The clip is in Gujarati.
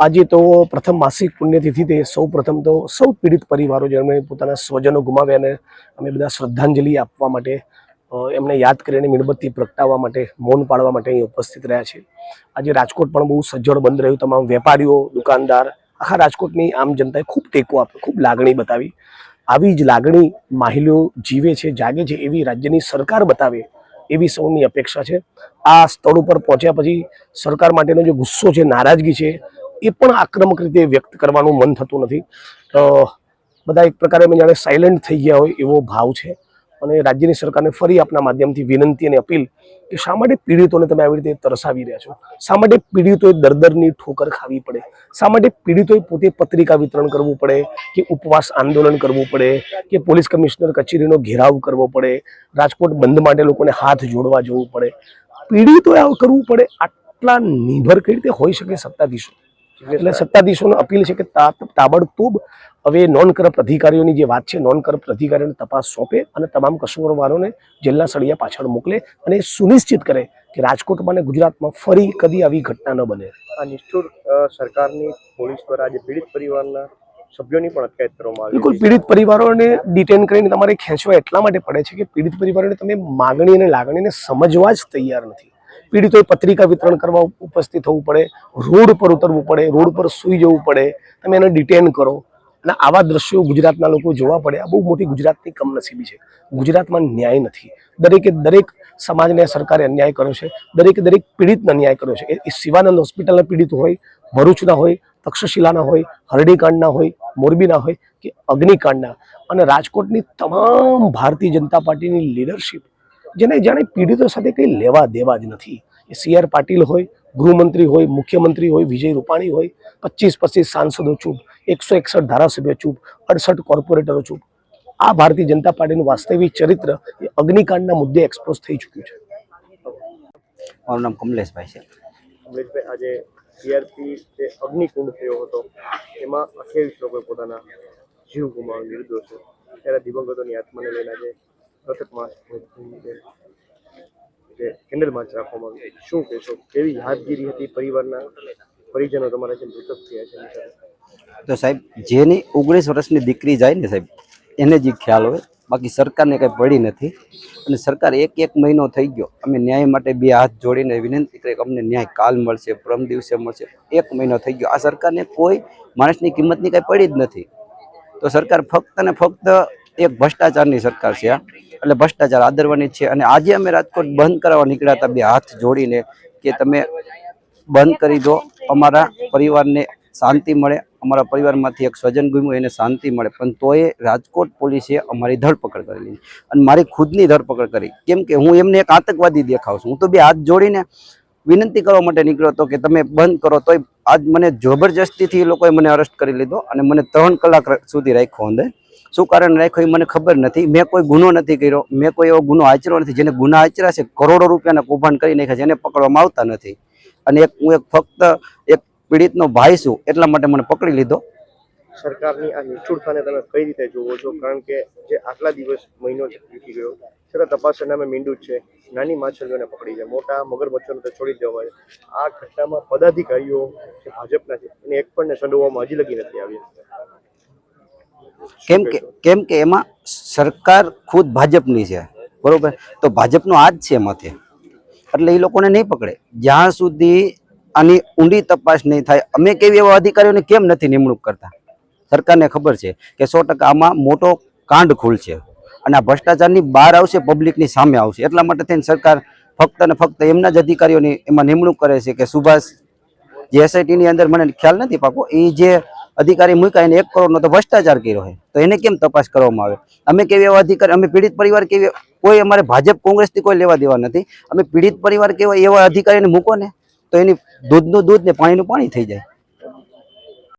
આજે તો પ્રથમ માસિક પુણ્યતિથિ સૌ પ્રથમ તો સૌ પીડિત પરિવારો જેમણે પોતાના સ્વજનો ગુમાવ્યા અને અમે બધા શ્રદ્ધાંજલિ આપવા માટે એમને યાદ કરીને મીણબત્તી પ્રગટાવવા માટે, મૌન પાડવા માટે અહીં ઉપસ્થિત રહ્યા છે આજે રાજકોટ પણ બહુ સજ્જડ બંધ રહ્યું. તમામ વેપારીઓ, દુકાનદાર, આખા રાજકોટની આમ જનતાએ ખૂબ ટેકો આપ્યો, ખૂબ લાગણી બતાવી. આવી જ લાગણી માહિલીઓ જીવે છે, જાગે છે, એવી રાજ્યની સરકાર બતાવે એવી સૌની અપેક્ષા છે. આ સ્થળ ઉપર પહોંચ્યા પછી સરકાર માટેનો જે ગુસ્સો છે, નારાજગી છે એ પણ આક્રમક રીતે વ્યક્ત કરવાનું મન થતું નથી. બધા એક પ્રકારે અમે જાણે સાયલન્ટ થઈ ગયા હોય એવો ભાવ છે. અને રાજ્યની સરકારને ફરી આપના માધ્યમથી વિનંતી અને અપીલ કે શા માટે પીડિતોને તમે આવી રીતે તરસાવી રહ્યા છો? શા માટે પીડિતોએ દરદરની ઠોકર ખાવી પડે? શા માટે પીડિતોએ પોતે પત્રિકા વિતરણ કરવું પડે? કે ઉપવાસ આંદોલન કરવું પડે? કે પોલીસ કમિશનર કચેરીનો ઘેરાવ કરવો પડે? રાજકોટ બંધ માટે લોકોને હાથ જોડવા જવું પડે? પીડિતોએ આવું કરવું પડે? આટલા નિર્ભર કઈ રીતે હોઈ શકે સત્તાધીશો? એટલે સત્તાધીશોને અપીલ છે કે તાબડતોબ હવે નોન કરપ્ટ અધિકારીઓની જે વાત છે નોન કરપ્ટ અધિકારીઓને તપાસ સોંપે અને તમામ કસૂરવારોને જેલના સળિયા પાછળ મોકલે અને સુનિશ્ચિત કરે કે રાજકોટમાં અને ગુજરાતમાં ફરી કદી આવી ઘટના ન બને. આ નિષ્ઠુર સરકારની પોલીસ દ્વારા આજે પીડિત પરિવારના સભ્યોની પણ અટકાયત કરવામાં આવી બિલકુલ પીડિત પરિવારોને ડિટેન કરીને તમારે ખેંચવા એટલા માટે પડે છે કે પીડિત પરિવારોને તમે માગણી અને લાગણીને સમજવા જ તૈયાર નથી. પીડિતોએ પત્રિકા વિતરણ કરવા ઉપસ્થિત થવું પડે, રોડ પર ઉતરવું પડે, રોડ પર સૂઈ જવું પડે, તમે એને ડિટેન કરો. અને આવા દ્રશ્યો ગુજરાતના લોકો જોવા પડે. આ બહુ મોટી ગુજરાતની કમનસીબી છે. ગુજરાતમાં ન્યાય નથી. દરેકે દરેક સમાજને સરકારે અન્યાય કર્યો છે. દરેકે દરેક પીડિતને અન્યાય કર્યો છે. એ- શિવાનંદ હોસ્પિટલના પીડિત હોય, ભરૂચના હોય, તક્ષશિલાના હોય, હરડીકાંડના હોય, મોરબીના હોય કે અગ્નિકાંડના. અને રાજકોટની તમામ ભારતીય જનતા પાર્ટીની લીડરશિપ જેને જાણે પીડિતો સાથે કંઈ લેવા દેવા જ નથી. એ સી આર પાટીલ હોય ગૃહમંત્રી હોય મુખ્યમંત્રી હોય વિજય રૂપાણી હોય પચીસ પચીસ સાંસદો ચૂપ એકસો એકસઠ ધારાસભ્યો ચૂપ અડસઠ કોર્પોરેટરો ચૂપ આ ભારતીય જનતા પાર્ટીનું વાસ્તવિક ચરિત્ર એ અગ્નિકાંડના મુદ્દે એક્સપોઝ થઈ ચૂક્યું છે. મારું નામ કમલેશભાઈ છે. કમલેશભાઈ આજે સીઆરપી જે અગ્નિકુંડ થયો હતો એમાં અઠ્યાવીસ લોકોએ પોતાના જીવ ગુમાવ્યા નિર્દોષો ત્યારે દિવંગતોની આત્માને લઈને આજે માસ કેન્ડલ માર્ચ રાખવામાં આવી. શું કહેશો? કેવી યાદગીરી હતી પરિવારના પરિજનો તમારા જે મૃતક થયા છે? તો સાહેબ, જેની ઓગણીસ વર્ષની દીકરી જાય ને સાહેબ, એને જ ખ્યાલ હોય. બાકી સરકારને કંઈ પડી નથી. અને સરકાર એક એક મહિનો થઈ ગયો. અમે ન્યાય માટે બે હાથ જોડીને વિનંતી કરી કે અમને ન્યાય કાલ મળશે, પરમ દિવસે મળશે. એક મહિનો થઈ ગયો. આ સરકારને કોઈ માણસની કિંમતની કંઈ પડી જ નથી. તો સરકાર ફક્ત ને ફક્ત એક ભ્રષ્ટાચારની સરકાર છે એટલે ભ્રષ્ટાચાર આદરવાની છે. અને આજે અમે રાજકોટ બંધ કરાવવા નીકળ્યા હતા બે હાથ જોડીને કે તમે બંધ કરી દો. અમારા પરિવારને શાંતિ મળે. અમારા પરિવારમાંથી એક સ્વજન ગુમ્યું, એને શાંતિ મળે. પણ તોય રાજકોટ પોલીસે અમારી ધરપકડ કરેલી. અને મારી ખુદની ધરપકડ કરી. કેમ કે હું એમને એક આતંકવાદી દેખાઉં છું. હું તો બે હાથ જોડીને વિનંતી કરવા માટે નીકળ્યો હતો કે તમે બંધ કરો. તોય આજ મને જબરજસ્તીથી એ લોકોએ મને અરેસ્ટ કરી લીધો અને મને ત્રણ કલાક સુધી રાખ્યો અંદર. શું કારણ રાખ્યો મને ખબર નથી. મેં કોઈ ગુનો નથી કર્યો. મેં કોઈ એવો ગુનો આચર્યો નથી. જેને ગુના આચર્યા છે, કરોડો રૂપિયાના કૌભાંડ કરી નાખ્યા છે, એને પકડવામાં આવતા નથી. અને એક હું એક ફક્ત એક પીડિતનો ભાઈ છું, એટલા માટે મને પકડી લીધો. સરકારની આ નિષ્ઠુરતાને તમે કઈ રીતે જોવો છો? કારણ કે જે આટલા દિવસ મહિનો વીતી ગયો છતાં તપાસ નામે મીંડું છે. નાની માછલીઓને પકડી છે, મોટા મગરમચ્છોને તો છોડી દેવા આ ઘટનામાં પદાધિકારીઓ ભાજપના છે, એને એક પણ ને સંડોવામાં હજી લગી નથી આવી કેમ કે કેમ કે એમાં સરકાર ખુદ ભાજપની છે બરોબર? તો ભાજપનો હાથ છે એમાંથી એટલે એ લોકોને નહીં પકડે. જ્યાં સુધી આની ઊંડી તપાસ નહીં થાય અમે કેવી એવા અધિકારીઓને કેમ નથી નિમણૂક કરતા? સરકારને ખબર છે કે સો ટકા આમાં મોટો કાંડ ખુલશે અને આ ભ્રષ્ટાચારની બહાર આવશે પબ્લિકની સામે આવશે. એટલા માટે થઈને સરકાર ફક્ત ને ફક્ત એમના જ અધિકારીઓની એમાં નિમણૂક કરે છે કે સુભાષ જે એસઆઈટીની અંદર મને ખ્યાલ નથી પાકો એ જે અધિકારી મૂક્યા એને એક કરોડનો તો ભ્રષ્ટાચાર કર્યો છે તો એને કેમ તપાસ કરવામાં આવે? અમે કેવી એવા અધિકારી, અમે પીડિત પરિવાર કેવી કોઈ અમારે ભાજપ કોંગ્રેસથી કોઈ લેવા દેવા નથી. અમે પીડિત પરિવાર કેવા એવા અધિકારીને મૂકો ને, તો એની દૂધનું દૂધ ને પાણીનું પાણી થઈ જાય.